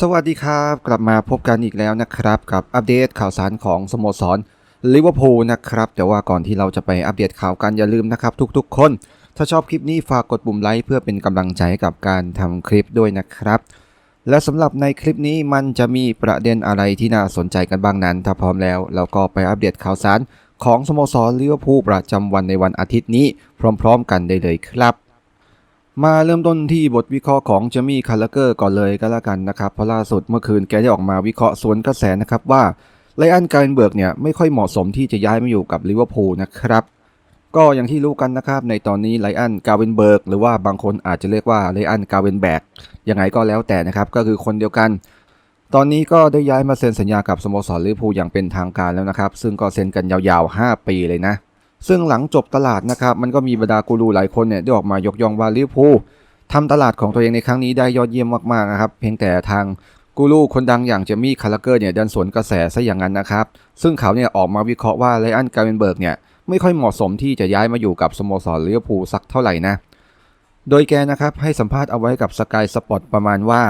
สวัสดีครับ กลับมาพบกันอีกแล้วนะครับ กับอัปเดตข่าวสารของสโมสรลิเวอร์พูลนะครับ แต่ว่าก่อนที่เราจะไปอัปเดตข่าวกันอย่าลืมนะครับ ทุกๆ คน ถ้าชอบคลิปนี้ฝากกดปุ่มไลค์เพื่อเป็นกำลังใจให้กับการทำคลิปด้วยนะครับ และสำหรับในคลิปนี้มันจะมีประเด็นอะไรที่น่าสนใจกันบ้างนั้น ถ้าพร้อมแล้ว เราก็ไปอัปเดตข่าวสารของสโมสรลิเวอร์พูลประจำวันในวันอาทิตย์นี้ พร้อม ๆ กันได้เลยครับ มาเริ่มต้นที่บทวิเคราะห์ของเจมี่คาร์ลเกอร์ก่อนเลยก็แล้วกันนะครับ เพราะล่าสุดเมื่อคืนแกได้ออกมาวิเคราะห์สวนกระแสนะครับว่าไลอันการเบิร์กเนี่ยไม่ค่อยเหมาะสมที่จะย้ายมาอยู่กับลิเวอร์พูลนะครับ ก็อย่างที่รู้กันนะครับ ในตอนนี้ไลอันกาเวนเบิร์กหรือว่าบางคนอาจจะเรียกว่าไลอันกาเวนแบกยังไงก็แล้วแต่นะครับ ก็คือคนเดียวกัน ตอนนี้ก็ได้ย้ายมาเซ็นสัญญากับสโมสรลิเวอร์พูลอย่างเป็นทางการแล้วนะครับ ซึ่งก็เซ็นกันยาวๆ 5 ปีเลยนะ ซึ่งหลังจบตลาดนะครับมันก็มีบรรดากูรูหลายคนเนี่ยได้ออกมายกย่องว่าลิเวอร์พูลทำตลาดของตัวเองในครั้งนี้ได้ยอดเยี่ยมมากๆนะครับเพียงแต่ทางกูรูคนดังอย่างเจมี่คาร์ลเกอร์เนี่ยดันสวนกระแสซะอย่างนั้นนะครับ ซึ่งเขาเนี่ยออกมาวิเคราะห์ว่าไลอันการ์เวนเบิร์กเนี่ยไม่ค่อยเหมาะสมที่จะย้ายมาอยู่กับสโมสรลิเวอร์พูลสักเท่าไหร่นะ โดยแกนะครับให้สัมภาษณ์เอาไว้กับสกายสปอร์ตประมาณว่า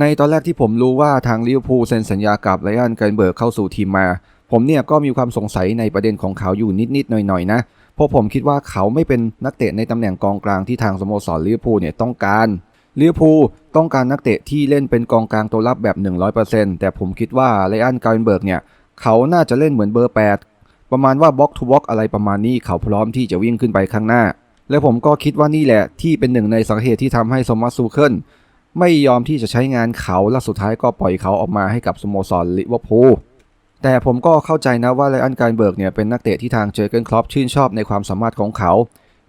ในตอนแรกที่ผมรู้ว่าทางลิเวอร์พูลเซ็นสัญญากับไลอันการ์เวนเบิร์กเข้าสู่ทีมมา ผมเนี่ยก็มีความสงสัยในประเด็นของเขาอยู่นิดๆหน่อยๆนะเพราะผมคิดว่าเขาไม่เป็นนักเตะในตำแหน่งกองกลางที่ทางสโมสรลิเวอร์พูลเนี่ยต้องการลิเวอร์พูลต้องการนักเตะที่เล่นเป็นกองกลางตัวรับแบบ 100%แต่ผมคิดว่าไลอันการ์เวนเบิร์กเนี่ยเขาน่าจะเล่นเหมือนเบอร์ 8 ประมาณว่าบล็อกทูบล็อกอะไรประมาณนี้เขาพร้อมที่จะวิ่งขึ้นไปข้างหน้า และผมก็คิดว่านี่แหละที่เป็นหนึ่งในสาเหตุที่ทำให้โซมัสซูเคิลไม่ยอมที่จะใช้งานเขาและสุดท้ายก็ปล่อยเขาออกมาให้กับสโมสรลิเวอร์พูล แต่ผมก็เข้าใจนะว่าไลอันการเบิร์กเนี่ยเป็นนักเตะที่ทางเจอเกนครอปชื่นชอบในความสามารถของเขา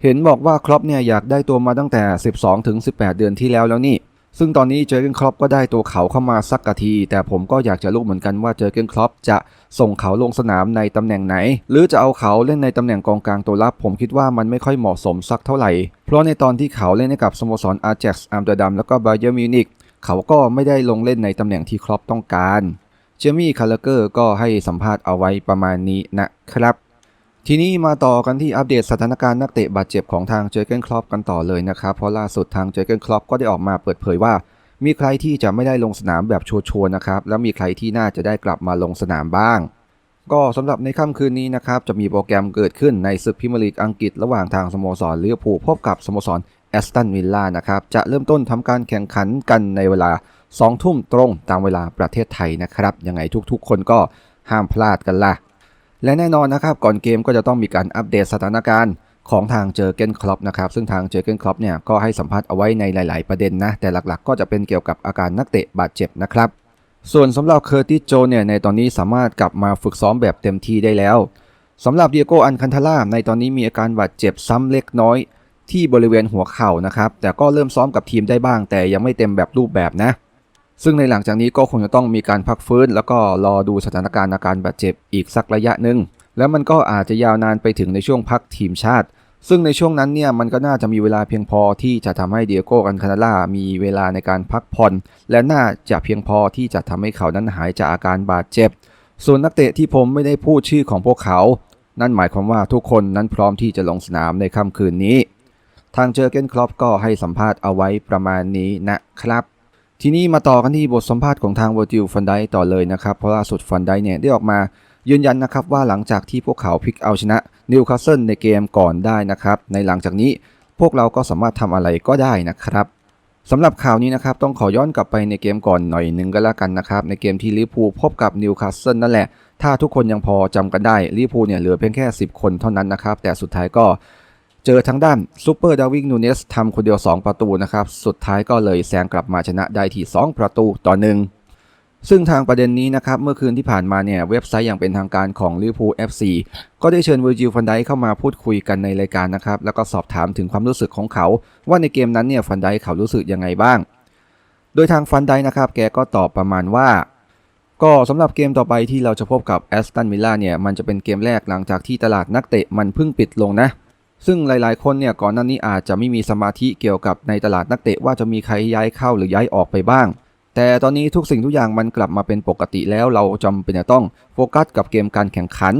เห็นบอกว่าครอปเนี่ยอยากได้ตัวมาตั้งแต่ 12ถึง18 เดือนที่แล้วแล้วนี่ ซึ่งตอนนี้เจอเกนครอปก็ได้ตัวเขาเข้ามาสักกะที แต่ผมก็อยากจะรู้เหมือนกันว่าเจอเกนครอปจะส่งเขาลงสนามในตำแหน่งไหน หรือจะเอาเขาเล่นในตำแหน่งกองกลางตัวรับ ผมคิดว่ามันไม่ค่อยเหมาะสมสักเท่าไหร่ เพราะในตอนที่เขาเล่นให้กับสโมสรอาร์เจ็กซ์อัมเตอร์ดัมแล้วก็บาเยอร์มิวนิกเขาก็ไม่ได้ลงเล่นในตำแหน่งที่ครอปต้องการ เจมี่คาร์ลเกอร์ก็ให้สัมภาษณ์เอาไว้ประมาณนี้นะครับ ทีนี้มาต่อกันที่อัปเดตสถานการณ์นักเตะบาดเจ็บของทางเจอเกนครอปกันต่อเลยนะครับ เพราะล่าสุดทางเจอเกนครอปก็ได้ออกมาเปิดเผยว่า มีใครที่จะไม่ได้ลงสนามแบบชัวร์ๆนะครับ แล้วมีใครที่น่าจะได้กลับมาลงสนามบ้าง ก็สำหรับในค่ำคืนนี้นะครับจะมีโปรแกรมเกิดขึ้นในศึกพรีเมียร์ลีกอังกฤษระหว่างทางสโมสรลิเวอร์พูลพบกับสโมสรแอสตันวิลล่านะครับจะเริ่มต้นทำการแข่งขันกันในเวลา 2 ทุ่มตรงตามเวลาประเทศไทยนะครับ ยังไงทุกๆ คนก็ห้ามพลาดกันล่ะ และแน่นอนนะครับ ก่อนเกมก็จะต้องมีการอัปเดตสถานการณ์ของทางเจอเกนครอปนะครับ ซึ่งทางเจอเกนครอปเนี่ยก็ให้สัมภาษณ์เอาไว้ในหลาย ๆ ประเด็นนะ แต่หลักๆ ก็จะเป็นเกี่ยวกับอาการนักเตะบาดเจ็บนะครับ ส่วนสำหรับเคอร์ติสโจเนี่ยในตอนนี้สามารถกลับมาฝึกซ้อมแบบเต็มที่ได้แล้วสำหรับเดียโกอันคันทาล่าในตอนนี้มีอาการบาดเจ็บซ้ำเล็กน้อย ที่บริเวณหัวเข่านะครับ แต่ก็เริ่มซ้อมกับทีมได้บ้าง แต่ยังไม่เต็มแบบรูปแบบนะ ซึ่งในหลังจากนี้ก็คงจะต้องมีการพักฟื้น แล้วก็รอดูสถานการณ์อาการบาดเจ็บอีกสักระยะหนึ่งแล้วมันก็อาจจะยาวนานไปถึงในช่วงพักทีมชาติ ซึ่งในช่วงนั้นเนี่ยมันก็น่าจะมีเวลาเพียงพอที่จะทำให้เดียโก้กันคานาล่ามีเวลาในการพักผ่อน และน่าจะเพียงพอที่จะทำให้เขานั้นหายจากอาการบาดเจ็บ ส่วนนักเตะที่ผมไม่ได้พูดชื่อของพวกเขา นั่นหมายความว่าทุกคนนั้นพร้อมที่จะลงสนามในค่ำคืนนี้ ทางเจอเกนครอปก็ให้สัมภาษณ์เอาไว้ประมาณนี้นะครับ ทีนี้มาต่อกันที่บทสัมภาษณ์ของทางวอร์จิลฟันไดต่อเลยนะครับ เพราะล่าสุดฟันไดเนี่ยได้ออกมายืนยันนะครับว่าหลังจากที่พวกเขาพลิกเอาชนะนิวคาสเซิลในเกมก่อนได้นะครับ ในหลังจากนี้พวกเราก็สามารถทำอะไรก็ได้นะครับสำหรับข่าวนี้นะครับต้องขอย้อนกลับไปในเกมก่อนหน่อยหนึ่งก็แล้วกันนะครับ ในเกมที่ลิเวอร์พูลพบกับนิวคาสเซิลนั่นแหละ ถ้าทุกคนยังพอจำกันได้ลิเวอร์พูลเนี่ยเหลือเพียงแค่ 10 คนเท่านั้นนะครับ แต่สุดท้ายก็ เจอทางด้านซูเปอร์ดาวิงนูเนสทำคนเดียว 2 ประตูนะครับ สุดท้ายก็เลยแซงกลับมาชนะได้ที่ 2 ประตูต่อหนึ่งซึ่งทางประเด็นนี้นะครับ เมื่อคืนที่ผ่านมาเนี่ย เว็บไซต์อย่างเป็นทางการของลิเวอร์พูล FC ก็ได้เชิญเวอร์จิลฟันไดเข้ามาพูดคุยกันในรายการนะครับ แล้วก็สอบถามถึงความรู้สึกของเขา ว่าในเกมนั้นเนี่ยฟันไดเขารู้สึกยังไงบ้าง โดยทางฟันไดนะครับแกก็ตอบประมาณว่า ก็สำหรับเกมต่อไปที่เราจะพบกับแอสตันวิลล่าเนี่ยมันจะเป็นเกมแรกหลังจากที่ตลาดนักเตะมันเพิ่งปิดลงนะ ซึ่งหลายๆ คนเนี่ยก่อนหน้านี้อาจจะไม่มีสมาธิเกี่ยวกับในตลาดนักเตะว่าจะมีใครย้ายเข้าหรือย้ายออกไปบ้าง แต่ตอนนี้ทุกสิ่งทุกอย่างมันกลับมาเป็นปกติแล้วเราจำเป็นจะต้องโฟกัสกับเกมการแข่งขัน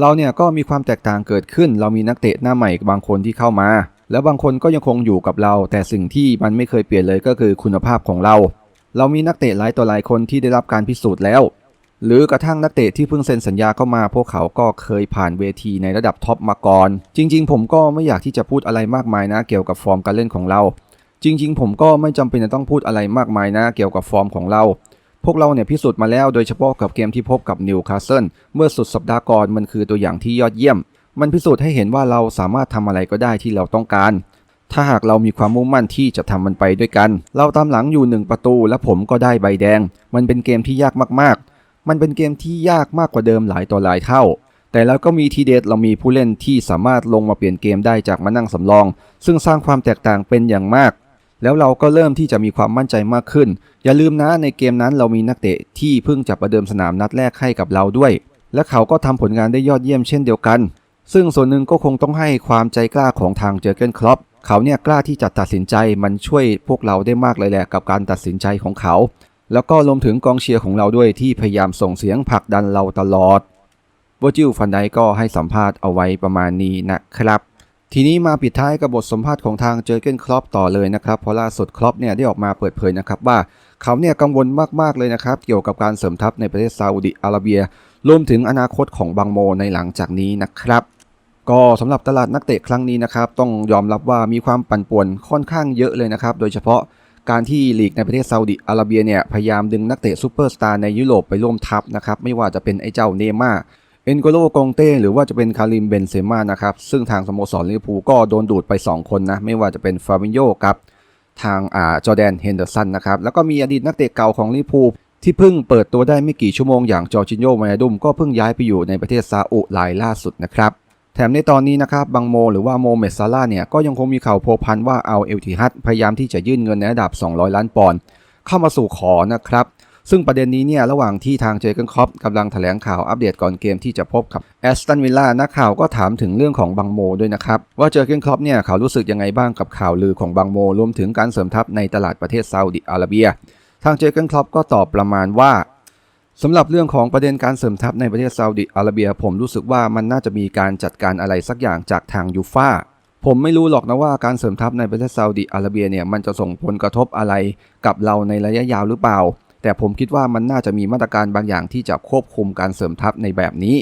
เราเนี่ยก็มีความแตกต่างเกิดขึ้น เรามีนักเตะหน้าใหม่บางคนที่เข้ามา แล้วบางคนก็ยังคงอยู่กับเรา แต่สิ่งที่มันไม่เคยเปลี่ยนเลยก็คือคุณภาพของเรา เรามีนักเตะหลายต่อหลายคนที่ได้รับการพิสูจน์แล้ว หรือกระทั่งนักเตะที่เพิ่งเซ็นสัญญาเข้ามา พวกเขาก็เคยผ่านเวทีในระดับท็อปมาก่อน จริง ๆ ผมก็ไม่อยากที่จะพูดอะไรมากมายนะ เกี่ยวกับฟอร์มการเล่นของเรา จริง ๆ ผมก็ไม่จำเป็นจะต้องพูดอะไรมากมายนะ เกี่ยวกับฟอร์มของเรา พวกเราเนี่ยพิสูจน์มาแล้วโดยเฉพาะกับเกมที่พบกับนิวคาสเซิลเมื่อสุดสัปดาห์ก่อนมันคือตัวอย่างที่ยอดเยี่ยม มันพิสูจน์ให้เห็นว่าเราสามารถทำอะไรก็ได้ที่เราต้องการถ้าหากเรามีความมุ่งมั่นที่จะทำมันไปด้วยกัน เราตามหลังอยู่หนึ่งประตู และผมก็ได้ใบแดง มันเป็นเกมที่ยากมากๆ มันเป็นเกมที่ยากมากกว่าเดิมหลายต่อหลายเท่า แต่แล้วก็มีทีเด็ดเรามีผู้เล่นที่สามารถลงมาเปลี่ยนเกมได้จากมานั่งสำรอง ซึ่งสร้างความแตกต่างเป็นอย่างมาก แล้วเราก็เริ่มที่จะมีความมั่นใจมากขึ้น อย่าลืมนะในเกมนั้นเรามีนักเตะที่เพิ่งจะประเดิมสนามนัดแรกให้กับเราด้วย และเขาก็ทำผลงานได้ยอดเยี่ยมเช่นเดียวกัน ซึ่งส่วนหนึ่งก็คงต้องให้ความใจกล้าของทางเจอเกนคลอปเขาเนี่ยกล้าที่จะตัดสินใจมันช่วยพวกเราได้มากเลยแหละกับการตัดสินใจของเขา แล้วก็รวมถึงกองเชียร์ของเราด้วยที่พยายามส่งเสียงผลักดันเราตลอดวอร์จิลฟันไดก็ให้สัมภาษณ์เอาไว้ประมาณนี้นะครับ ทีนี้มาปิดท้ายกับบทสัมภาษณ์ของทางเจอเกนคลอปต่อเลยนะครับเพราะล่าสุดคลอปเนี่ยได้ออกมาเปิดเผยนะครับว่าเขาเนี่ยกังวลมากๆเลยนะครับ เกี่ยวกับการเสริมทัพในประเทศซาอุดิอาระเบีย รวมถึงอนาคตของบังโมในหลังจากนี้นะครับ ก็สำหรับตลาดนักเตะครั้งนี้นะครับ ต้องยอมรับว่ามีความปั่นป่วนค่อนข้างเยอะเลยนะครับ โดยเฉพาะ การที่ลีกในประเทศซาอุดิอาระเบียเนี่ยพยายามดึงนักเตะซูเปอร์สตาร์ในยุโรปไปร่วมทัพนะครับไม่ว่าจะเป็นไอ้เจ้าเนม่าเอ็นโกโลกองเต้หรือว่าจะเป็นคาริมเบนเซม่านะครับซึ่งทางสโมสรลิเวอร์พูลก็โดนดูดไป 2 คนนะไม่ว่าจะเป็นฟาบินโยกับทางอ่าจอแดนเฮนเดอร์สันนะครับแล้วก็มีอดีตนักเตะเก่าของลิเวอร์พูลที่เพิ่งเปิดตัวได้ไม่กี่ชั่วโมงอย่างจอร์จินโยมาดุมก็เพิ่งย้ายไปอยู่ในประเทศซาอุรายล่าสุดนะครับ แถมในตอนนี้นะครับบังโมหรือว่าโมเมดซาร่าเนี่ยก็ยังคงมีข่าวโพพันว่าเอาเอลทิฮัดพยายามที่จะยื่นเงินในระดับ 200 ล้านปอนด์เข้ามาสู่ขอนะครับ ซึ่งประเด็นนี้เนี่ยระหว่างที่ทางเจเกนครอปกำลังแถลงข่าวอัปเดตก่อนเกมที่จะพบกับแอสตันวิลล่านักข่าวก็ถามถึงเรื่องของบังโมด้วยนะครับ ว่าเจเกนครอปเนี่ยเขารู้สึกยังไงบ้างกับข่าวลือของบังโมรวมถึงการเสริมทัพในตลาดประเทศซาอุดิอาระเบีย ทางเจเกนครอปก็ตอบประมาณว่า สำหรับเรื่องของประเด็นการเสริมทัพในประเทศซาอุดิอาระเบีย ผมรู้สึกว่ามันน่าจะมีการจัดการอะไรสักอย่างจากทางยูฟ่าผมไม่รู้หรอกนะว่าการเสริมทัพในประเทศซาอุดิอาระเบียเนี่ยมันจะส่งผลกระทบอะไรกับเราในระยะยาวหรือเปล่า แต่ผมคิดว่ามันน่าจะมีมาตรการบางอย่างที่จะควบคุมการเสริมทัพในแบบนี้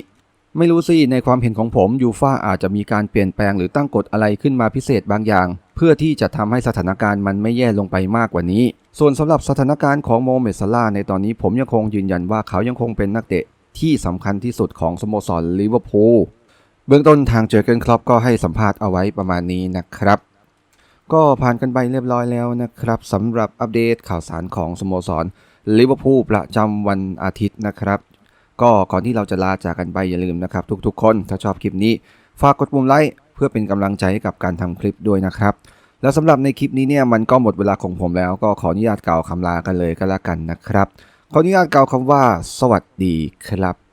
ไม่รู้สิในความเห็นของผมยูฟ่าอาจจะมีการเปลี่ยนแปลงหรือตั้งกฎอะไรขึ้นมาพิเศษบางอย่าง เพื่อที่จะทำให้สถานการณ์มันไม่แย่ลงไปมากกว่านี้ ส่วนสำหรับสถานการณ์ของโมเมดซาลาในตอนนี้ผมยังคงยืนยันว่าเขายังคงเป็นนักเตะที่สำคัญที่สุดของสโมสรลิเวอร์พูลเบื้องต้นทางเจอเกนครอปก็ให้สัมภาษณ์เอาไว้ประมาณนี้นะครับก็ผ่านกันไปเรียบร้อยแล้วนะครับสำหรับอัปเดตข่าวสารของสโมสรลิเวอร์พูลประจำวันอาทิตย์นะครับ ก็ก่อนที่เราจะลาจากกันไปอย่าลืมนะครับ ทุกๆ คนถ้าชอบคลิปนี้ ฝากกดปุ่มไลค์เพื่อเป็นกำลังใจให้กับการทำคลิปด้วยนะครับ แล้วสำหรับในคลิปนี้เนี่ยมันก็หมดเวลาของผมแล้ว ก็ขออนุญาตกล่าวคำลากันเลยก็แล้วกันนะครับขออนุญาตกล่าวคำว่า สวัสดีครับ